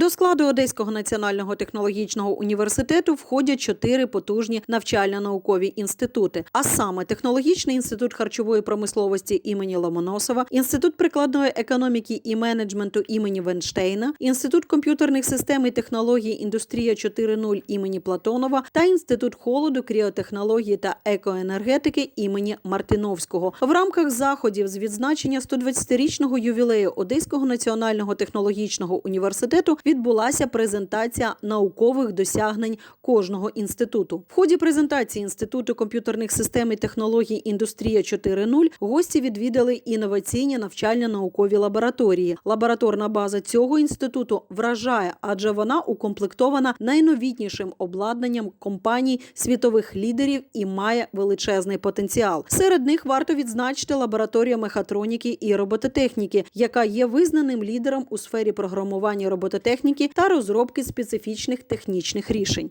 До складу Одеського національного технологічного університету входять чотири потужні навчально-наукові інститути, а саме Технологічний інститут харчової промисловості імені Ломоносова, Інститут прикладної економіки і менеджменту імені Венштейна, Інститут комп'ютерних систем і технологій Індустрія 4.0 імені Платонова та Інститут холоду, кріотехнології та екоенергетики імені Мартиновського. В рамках заходів з відзначення 120-річного ювілею Одеського національного технологічного університету відбулася презентація наукових досягнень кожного інституту. В ході презентації інституту комп'ютерних систем і технологій Індустрія 4.0 гості відвідали інноваційні навчально-наукові лабораторії. Лабораторна база цього інституту вражає, адже вона укомплектована найновітнішим обладнанням компаній світових лідерів і має величезний потенціал. Серед них варто відзначити лабораторію мехатроніки і робототехніки, яка є визнаним лідером у сфері програмування робототехніки та розробки специфічних технічних рішень.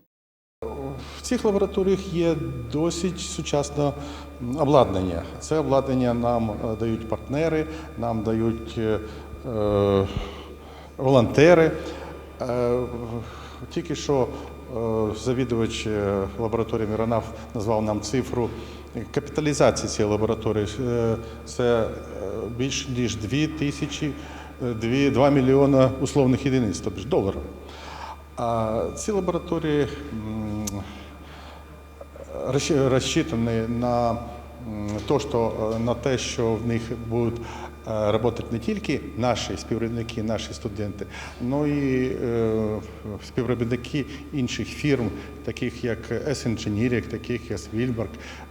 В цих лабораторіях є досить сучасне обладнання. Це обладнання нам е, дають партнери, нам дають е, е, волонтери. Е, Тільки що е, завідувач лабораторії Міронав назвав нам цифру капіталізації цієї лабораторії. Це більш ніж 2 тисячі, 2, 2 мільйона условних єдиниць, тобто доларів. А ці лабораторії розчитані на, то, що, е, на те, що в них будуть е, працювати не тільки наші співробітники, наші студенти, але і е, співробітники інших фірм, таких як S-Engineering, таких як Wilberg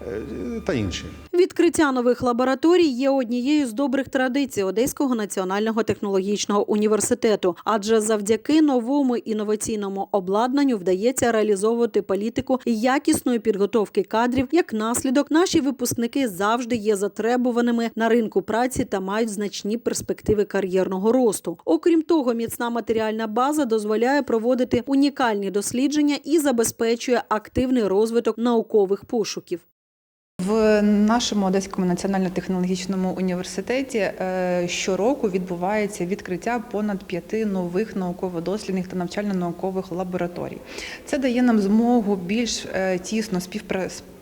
е, та інші. Відкриття нових лабораторій є однією з добрих традицій Одеського національного технологічного університету, адже завдяки новому інноваційному обладнанню вдається реалізовувати політику якісної підготовки кадрів. Як наслідок, наші випускники завжди є затребуваними на ринку праці та мають значні перспективи кар'єрного росту. Окрім того, міцна матеріальна база дозволяє проводити унікальні дослідження і забезпечує активний розвиток наукових пошуків. В нашому Одеському національно-технологічному університеті е, щороку відбувається відкриття понад п'яти нових науково-дослідних та навчально-наукових лабораторій. Це дає нам змогу більш е, тісно співпрацювати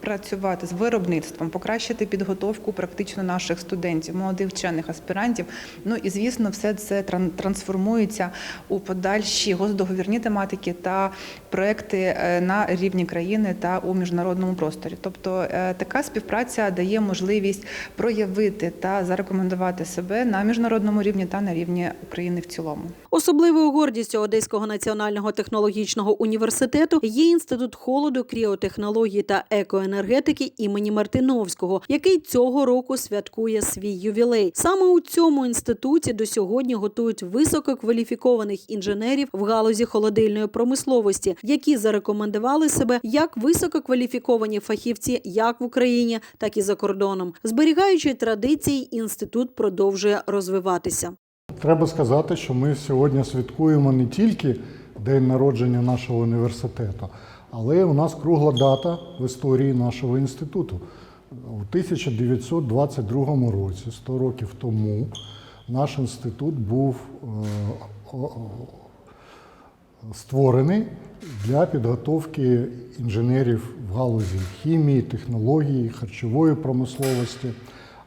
з виробництвом, покращити підготовку практично наших студентів, молодих вчених аспірантів. Ну і звісно, все це тран- трансформується у подальші госдоговірні тематики та проекти е, на рівні країни та у міжнародному просторі. Тобто е, така співпраця дає можливість проявити та зарекомендувати себе на міжнародному рівні та на рівні України в цілому. Особливою гордістю Одеського національного технологічного університету є інститут холоду, кріотехнології та екоенергетики імені Мартиновського, який цього року святкує свій ювілей. Саме у цьому інституті до сьогодні готують висококваліфікованих інженерів в галузі холодильної промисловості, які зарекомендували себе як висококваліфіковані фахівці як в Україні, так і за кордоном. Зберігаючи традиції, інститут продовжує розвиватися. Треба сказати, що ми сьогодні святкуємо не тільки день народження нашого університету, але у нас кругла дата в історії нашого інституту. У 1922 році, 100 років тому, наш інститут був е, створений для підготовки інженерів в галузі хімії, технології, харчової промисловості.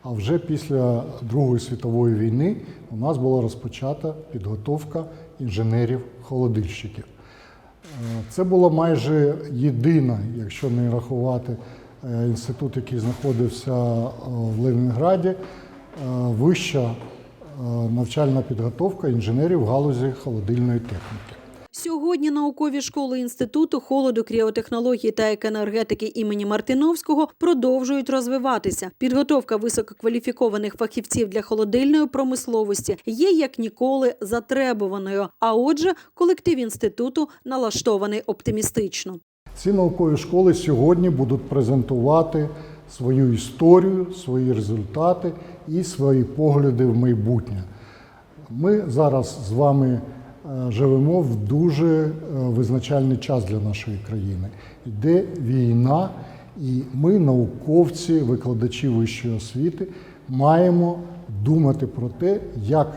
А вже після Другої світової війни у нас була розпочата підготовка інженерів-холодильщиків. Е, Це була майже єдина, якщо не рахувати е, інститут, який знаходився е, в Ленінграді, вища навчальна підготовка інженерів в галузі холодильної техніки. Сьогодні наукові школи інституту холоду, кріотехнології та екоенергетики імені Мартиновського продовжують розвиватися. Підготовка висококваліфікованих фахівців для холодильної промисловості є як ніколи затребуваною. А отже, колектив інституту налаштований оптимістично. Ці наукові школи сьогодні будуть презентувати свою історію, свої результати і свої погляди в майбутнє. Ми зараз з вами живемо в дуже е, визначальний час для нашої країни. Йде війна, і ми, науковці, викладачі вищої освіти, маємо думати про те, як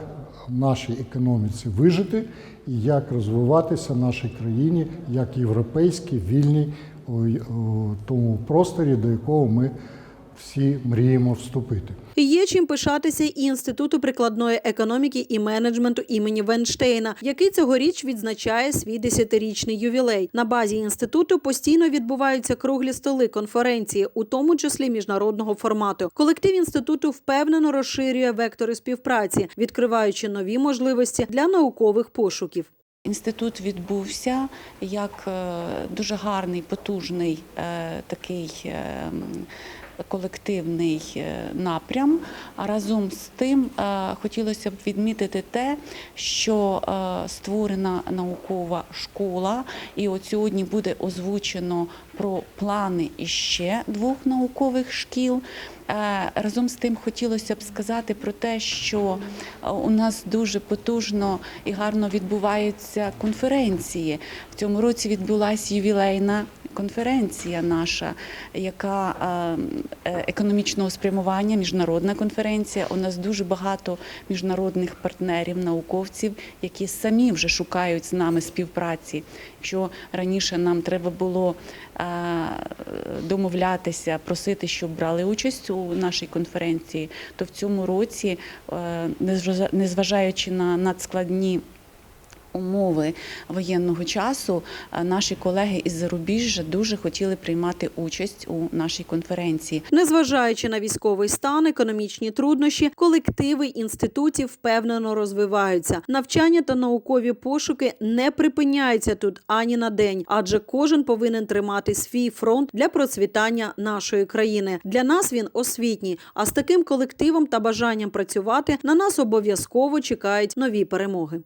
нашій економіці вижити і як розвиватися нашій країні як європейській вільній у тому просторі, до якого ми всі мріємо вступити. Є чим пишатися і інституту прикладної економіки і менеджменту імені Венштейна, який цьогоріч відзначає свій десятирічний ювілей. На базі інституту постійно відбуваються круглі столи конференції, у тому числі міжнародного формату. Колектив інституту впевнено розширює вектори співпраці, відкриваючи нові можливості для наукових пошуків. Інститут відбувся як е, дуже гарний, потужний е, такий е, колективний е, напрям. А разом з тим е, хотілося б відмітити те, що е, створена наукова школа, і от сьогодні буде озвучено про плани іще двох наукових шкіл. Разом з тим хотілося б сказати про те, що у нас дуже потужно і гарно відбуваються конференції. В цьому році відбулася ювілейна конференція наша, яка е, е, економічного спрямування, міжнародна конференція. У нас дуже багато міжнародних партнерів, науковців, які самі вже шукають з нами співпраці. Якщо раніше нам треба було е, домовлятися, просити, щоб брали участь у нашій конференції, то в цьому році, незважа- незважаючи на надскладні умови воєнного часу, е, наші колеги із зарубіжжя дуже хотіли приймати участь у нашій конференції. Незважаючи на військовий стан, економічні труднощі, колективи інститутів впевнено розвиваються. Навчання та наукові пошуки не припиняються тут ані на день, адже кожен повинен тримати свій фронт для процвітання нашої країни. Для нас він освітній. А з таким колективом та бажанням працювати на нас обов'язково чекають нові перемоги.